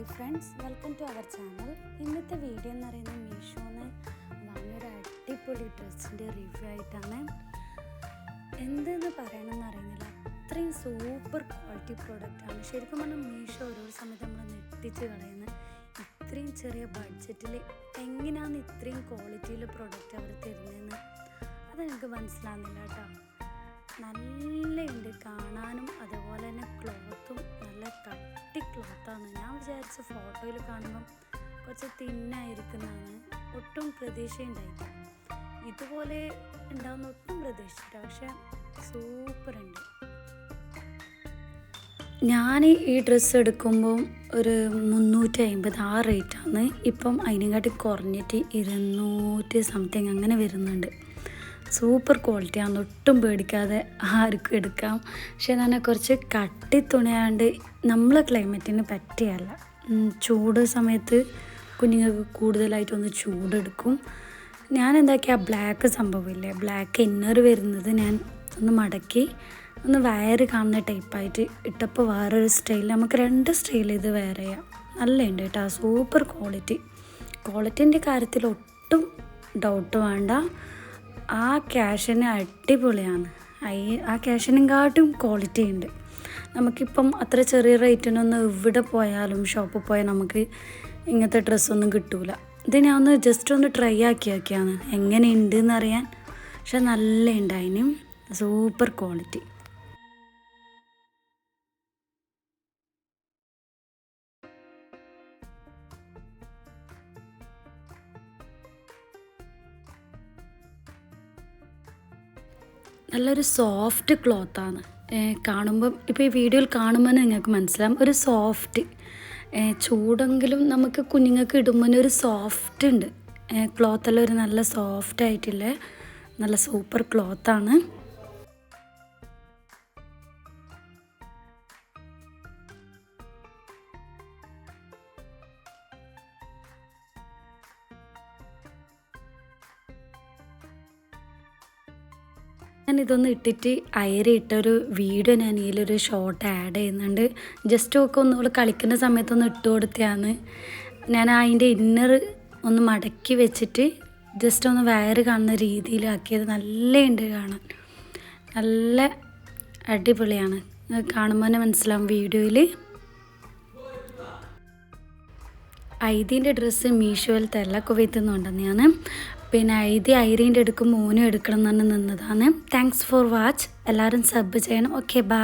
Hi friends welcome to our channel. ഇന്നത്തെ video എന്ന് പറയുന്നത് മീഷോന്ന് വാങ്ങിയൊരു അടിപൊളി ഡ്രസ്സിന്റെ റിവ്യൂ ആയിട്ടാണ്. എന്തെന്ന് പറയണമെന്ന് അറിയുന്നില്ല. അത്രയും സൂപ്പർ ക്വാളിറ്റി പ്രോഡക്റ്റാണ് ശരിക്കും പറഞ്ഞാൽ മീഷോ ഓരോ സമയത്ത് നമ്മൾ നെട്ടിച്ച് കളയുന്നത് ഇത്രയും ചെറിയ ബഡ്ജറ്റിൽ എങ്ങനെയാണ് ഇത്രയും ക്വാളിറ്റിയിൽ പ്രോഡക്റ്റ് അവർ തരുന്നതെന്ന് അതെനിക്ക് മനസ്സിലാകുന്നില്ല കേട്ടോ. നല്ലുണ്ട് കാണാനും അതുപോലെ തന്നെ ക്ലോത്തും നല്ല കട്ടി ക്ലോത്താണ് ഞാൻ വിചാരിച്ച ഫോട്ടോയിൽ കാണുമ്പം കുറച്ച് തിന്നായിരിക്കുന്നതാണ് ഒട്ടും പ്രതീക്ഷയുണ്ടായില്ല. ഇതുപോലെ ഉണ്ടാകുന്ന ഒട്ടും പ്രതീക്ഷിച്ചില്ല പക്ഷെ സൂപ്പർ ഉണ്ട് ഞാൻ ഈ ഡ്രസ്സ് എടുക്കുമ്പോൾ ഒരു മുന്നൂറ്റി അമ്പത് ആ റേറ്റാണ് ഇപ്പം അതിനെക്കാട്ടി കുറഞ്ഞിട്ട് ഇരുന്നൂറ്റി സംതിങ് അങ്ങനെ വരുന്നുണ്ട്. സൂപ്പർ ക്വാളിറ്റിയാണ് ഒട്ടും പേടിക്കാതെ ആർക്കും എടുക്കാം. പക്ഷേ തന്നെ കുറച്ച് കട്ടി തുണിയാണ്ട് നമ്മളെ ക്ലൈമറ്റിന് പറ്റിയല്ല. ചൂട് സമയത്ത് കുഞ്ഞുങ്ങൾക്ക് കൂടുതലായിട്ടൊന്ന് ചൂടെടുക്കും. ഞാൻ എന്താക്കിയ ബ്ലാക്ക് സംഭവമില്ലേ ബ്ലാക്ക് ഇന്നർ വരുന്നത് ഞാൻ ഒന്ന് മടക്കി ഒന്ന് വയറ് കാണുന്ന ടൈപ്പായിട്ട് ഇട്ടപ്പോൾ വേറൊരു സ്റ്റൈൽ നമുക്ക് രണ്ട് സ്റ്റൈൽ ഇത് വേറെ ചെയ്യാം നല്ലുണ്ട് കേട്ടോ സൂപ്പർ ക്വാളിറ്റി ക്വാളിറ്റിന്റെ കാര്യത്തിൽ ഒട്ടും ഡൗട്ട് വേണ്ട. ആ ക്യാഷിന് അടിപൊളിയാണ്. ആ ക്യാഷിനെക്കാട്ടും ക്വാളിറ്റി ഉണ്ട്. നമുക്കിപ്പം അത്ര ചെറിയ റേറ്റിനൊന്നും എവിടെ പോയാലും ഷോപ്പിൽ പോയാൽ നമുക്ക് ഇങ്ങനത്തെ ഡ്രസ്സൊന്നും കിട്ടൂല. ഇത് ഞാൻ ഒന്ന് ജസ്റ്റ് ഒന്ന് ട്രൈ ആക്കി നോക്കിയാണ്. എങ്ങനെയുണ്ട് എന്നറിയാൻ പക്ഷെ നല്ല ഉണ്ട് അതിനും സൂപ്പർ ക്വാളിറ്റി നല്ലൊരു സോഫ്റ്റ് ക്ലോത്താണ് കാണുമ്പം ഇപ്പോൾ ഈ വീഡിയോയിൽ കാണുമ്പോൾ നിങ്ങൾക്ക് മനസ്സിലാവും. ഒരു സോഫ്റ്റ് ചൂടെങ്കിലും നമുക്ക് കുഞ്ഞുങ്ങൾക്ക് ഇടുമ്പോൾ ഒരു സോഫ്റ്റ് ഉണ്ട്. ക്ലോത്തെല്ലാം ഒരു നല്ല സോഫ്റ്റ് ആയിട്ടുള്ള നല്ല സൂപ്പർ ക്ലോത്താണ് ഞാൻ ഇതൊന്ന് ഇട്ടിട്ട് അയറിയിട്ടൊരു വീഡിയോ ഞാൻ ഇതിലൊരു ഷോർട്ട് ആഡ് ചെയ്യുന്നുണ്ട്. ജസ്റ്റ് ഒക്കെ ഒന്ന് ഇവിടെ കളിക്കുന്ന സമയത്തൊന്ന് ഇട്ട് കൊടുത്തതാണ് ഞാൻ അതിന്റെ ഇന്നർ ഒന്ന് മടക്കി വെച്ചിട്ട് ജസ്റ്റ് ഒന്ന് വയറ് കാണുന്ന രീതിയിലാക്കിയത് നല്ല ഉണ്ട് കാണാൻ. നല്ല അടിപൊളിയാണ്. കാണുമ്പോൾ തന്നെ മനസ്സിലാവും വീഡിയോയിൽ ഐദീന്റെ ഡ്രസ്സ് മീഷോയിൽ തെല്ല വെത്തുന്നുണ്ടെന്ന് ഞാൻ പിന്നെ ഐദി ഐരീന്റെ എടുക്കും മോനും എടുക്കണം എന്ന് നിന്നതാണ്. താങ്ക്സ് ഫോർ വാച്ച് എല്ലാവരും സബ് ചെയ്യണം. Okay bye